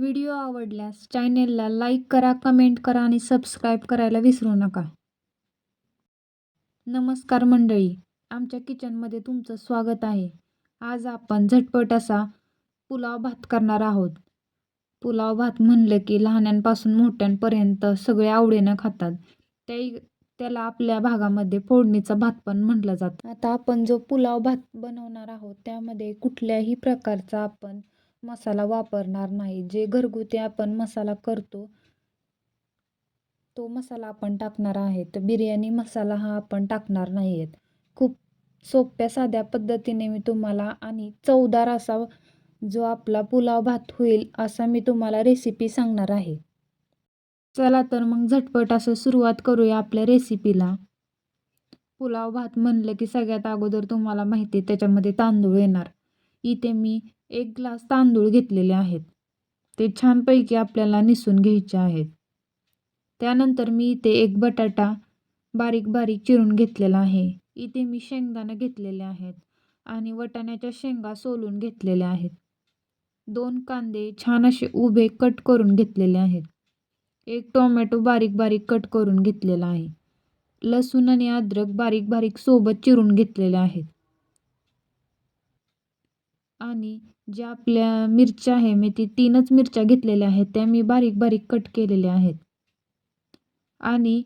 Video आवडल्यास चॅनेलला like करा कमेंट करा आणि सबस्क्राईब करायला विसरू नका. नमस्कार मंडळी आमच्या किचनमध्ये तुमचं स्वागत आहे. आज आपण झटपट असा पुलाव भात करणार आहोत. पुलाव भात म्हणलं की लहान्यांपासून मोठ्यांपर्यंत सगळे आवडीनं खातात. त्याही त्याला आपल्या भागामध्ये फोडणीचा भात पण म्हटलं जातं. आता आपण जो पुलाव भात बनवणार आहोत त्यामध्ये कुठल्याही प्रकारचा आपण मसाला वापरणार नाही. जे घरगुती आपण मसाला करतो तो मसाला आपण टाकणार आहे तर बिर्याणी मसाला हा आपण टाकणार नाही आहेत खूप सोप्या साध्या पद्धतीने मी तुम्हाला आणि चवदार असा जो आपला पुलाव भात होईल असा मी तुम्हाला रेसिपी सांगणार आहे. चला तर मग झटपट असं सुरुवात करूया आपल्या रेसिपीला पुलाव भात म्हणलं की सगळ्यात अगोदर तुम्हाला माहिती आहे त्याच्यामध्ये तांदूळ येणार. इथे मी एक ग्लास तांदूळ घेतलेले आहेत. ते छानपैकी आपल्याला निसून घ्यायचे आहेत. त्यानंतर मी इथे एक बटाटा बारीक बारीक चिरून घेतलेला आहे. इथे मी शेंगदाणं घेतलेले आहेत आणि वटाण्याच्या शेंगा सोलून घेतलेल्या आहेत. दोन कांदे छान असे उभे कट करून घेतलेले आहेत. एक टोमॅटो बारीक बारीक कट करून घेतलेला आहे. लसूण आणि अद्रक बारीक बारीक सोबत चिरून घेतलेले आहेत. आणि ज्या आपल्या मिरच्या आहे मी ती तीनच मिरच्या घेतलेल्या आहेत त्या मी बारीक बारीक कट केलेल्या आहेत. आणि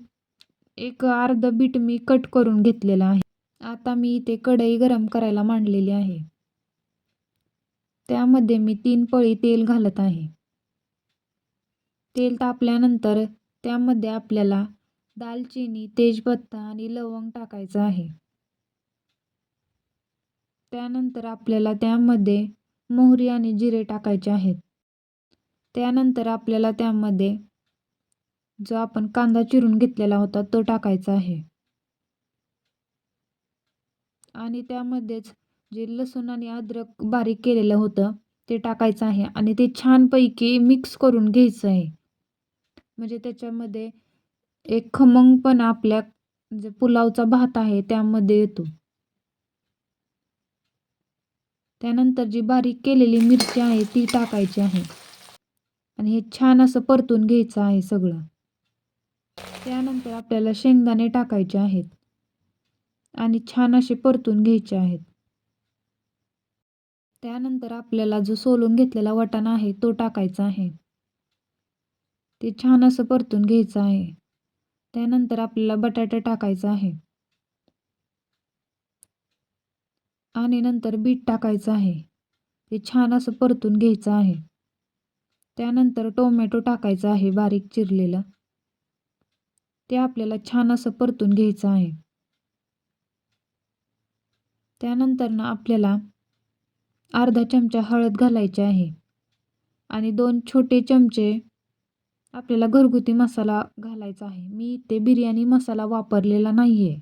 एक अर्ध बीट मी कट करून घेतलेलं आहे. आता मी इथे कढई गरम करायला मांडलेली आहे. त्यामध्ये मी तीन पळी तेल घालत आहे. तेल तापल्यानंतर त्यामध्ये आपल्याला दालचिनी तेजपत्ता आणि लवंग टाकायचं आहे. त्यानंतर आपल्याला त्यामध्ये मोहरी आणि जिरे टाकायचे आहेत. त्यानंतर आपल्याला त्यामध्ये जो आपण कांदा चिरून घेतलेला होता तो टाकायचा आहे. आणि त्यामध्येच जे लसूण आणि अद्रक बारीक केलेलं होतं ते टाकायचं आहे आणि ते छानपैकी मिक्स करून घ्यायचं आहे. म्हणजे त्याच्यामध्ये एक खमंगपणा आपल्या जे पुलावचा भात आहे त्यामध्ये येतो. त्यानंतर जी बारीक केलेली मिरची आहे ती टाकायची आहे. आणि हे छान असं परतून घ्यायचं आहे सगळं. त्यानंतर आपल्याला शेंगदाणे टाकायचे आहेत. आणि छान असे परतून घ्यायचे आहेत. त्यानंतर आपल्याला जो सोलून घेतलेला वटाणा आहे तो टाकायचा आहे. ते छान असं परतून घ्यायचं आहे. त्यानंतर आपल्याला बटाटा टाकायचा आहे. आणि नंतर बीट टाकायचं आहे. ते छान असं परतून घ्यायचं आहे. त्यानंतर टोमॅटो टाकायचं आहे बारीक चिरलेलं. ते आपल्याला छान असं परतून घ्यायचं आहे. त्यानंतर ना आपल्याला अर्धा चमचा हळद घालायची आहे. आणि दोन छोटे चमचे आपल्याला घरगुती मसाला घालायचा आहे. मी ते बिर्याणी मसाला वापरलेला नाही आहे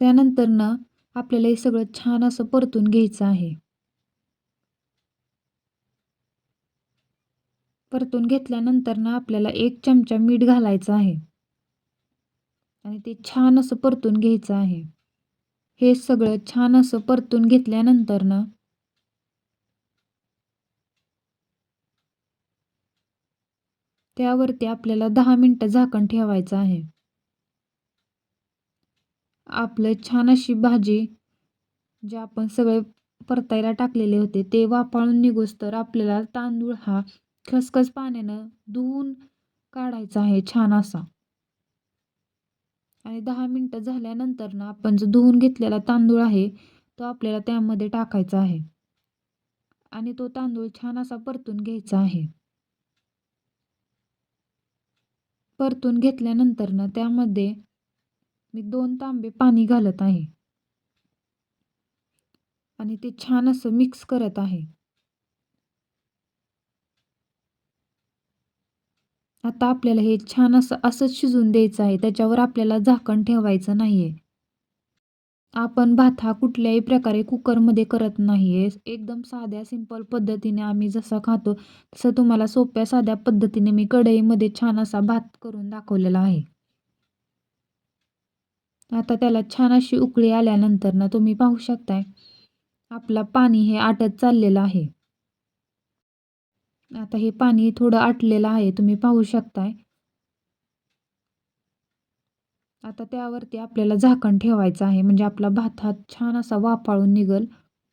त्यानंतर ना आपल्याला हे सगळं छान असं परतून घ्यायचं आहे. परतून घेतल्यानंतर ना आपल्याला एक चमचा मीठ घालायचं आहे. आणि ते छान असं परतून घ्यायचं आहे. हे सगळं छान असं परतून घेतल्यानंतर ना त्यावरती आपल्याला दहा मिनटं झाकण ठेवायचं आहे. आपलं छान अशी भाजी जे आपण सगळे परतायला टाकलेले होते ते वाफाळून निघूस तर आपल्याला तांदूळ हा खसखस पाण्यानं धुवून काढायचा आहे छान असा. आणि दहा मिनटं झाल्यानंतर ना आपण जो धुवून घेतलेला तांदूळ आहे तो आपल्याला त्यामध्ये टाकायचा आहे. आणि तो तांदूळ छान असा परतून घ्यायचा आहे. परतून घेतल्यानंतर ना त्यामध्ये मी दोन तांबे पाणी घालत आहे. आणि ते छान असं मिक्स करत आहे. आता आपल्याला हे छान असं असंच शिजून द्यायचं आहे. त्याच्यावर आपल्याला झाकण ठेवायचं नाही आहे आपण भात हा कुठल्याही प्रकारे कुकरमध्ये करत नाही आहे एकदम साध्या सिंपल पद्धतीने आम्ही जसा खातो तसं तुम्हाला सोप्या साध्या पद्धतीने मी कढईमध्ये छान असा भात करून दाखवलेला आहे. आता त्याला छान अशी उकळी आल्यानंतर ना तुम्ही पाहू शकताय. आपला पाणी हे आटत चाललेलं आहे. आता हे पाणी थोडं आटलेलं आहे तुम्ही पाहू शकताय. आता त्यावरती आपल्याला झाकण ठेवायचं आहे म्हणजे आपला भात हा छान असा वाफाळून निघल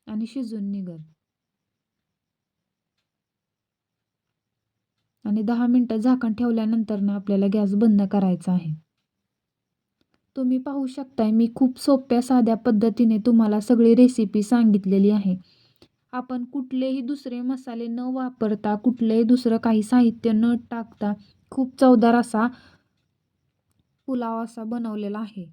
आणि शिजून निघल. आणि दहा मिनटं झाकण ठेवल्यानंतर ना आपल्याला गॅस बंद करायचा आहे. तुम्ही पाहू शकताय मी खूप सोप्या साध्या पद्धतीने तुम्हाला सगळी रेसिपी सांगितलेली आहे. आपण कुठलेही दुसरे मसाले न वापरता कुठलेही दुसरं काही साहित्य न टाकता खूप चवदार असा पुलाव असा बनवलेला आहे.